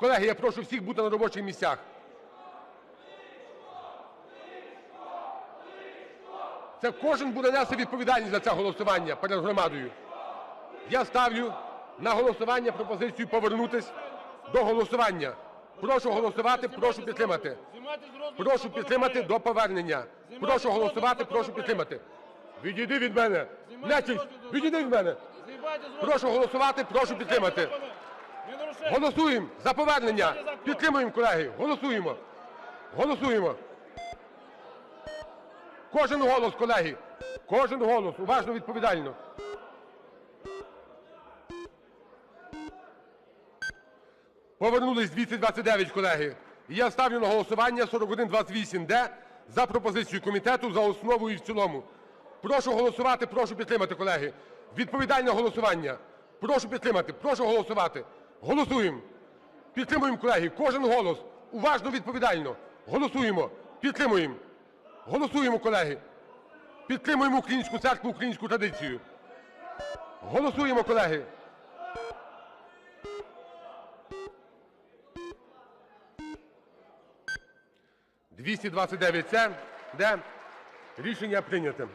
Колеги, я прошу всіх бути на робочих місцях. Це кожен буде нести відповідальність за це голосування перед громадою. Я ставлю на голосування пропозицію повернутись до голосування. Прошу голосувати, прошу підтримати. Прошу підтримати до повернення. Прошу голосувати, прошу підтримати. Відійди від мене. Нечисть, відійди від мене. Прошу голосувати, прошу підтримати. Голосуємо за повернення. Підтримуємо, колеги. Голосуємо. Голосуємо. Кожен голос, колеги. Кожен голос. Уважно, відповідально. Повернулись 229, колеги. І я ставлю на голосування 4128-д за пропозицією комітету за основу і в цілому. Прошу голосувати, прошу підтримати, колеги. Відповідальне голосування. Прошу підтримати, прошу голосувати. Голосуємо. Підтримуємо, колеги. Кожен голос. Уважно, відповідально. Голосуємо. Підтримуємо. Голосуємо, колеги. Підтримуємо українську церкву, українську традицію. Голосуємо, колеги. – це де рішення прийнято.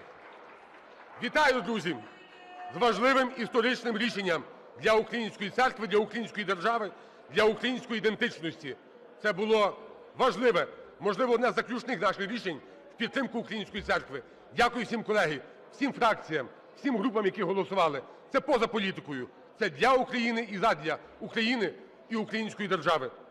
Вітаю, друзі, з важливим історичним рішенням для української церкви, для української держави, для української ідентичності. Це було важливе, можливо, одне з заключних наших рішень в підтримку української церкви. Дякую всім, колеги, всім фракціям, всім групам, які голосували. Це поза політикою, це для України і задля України і української держави.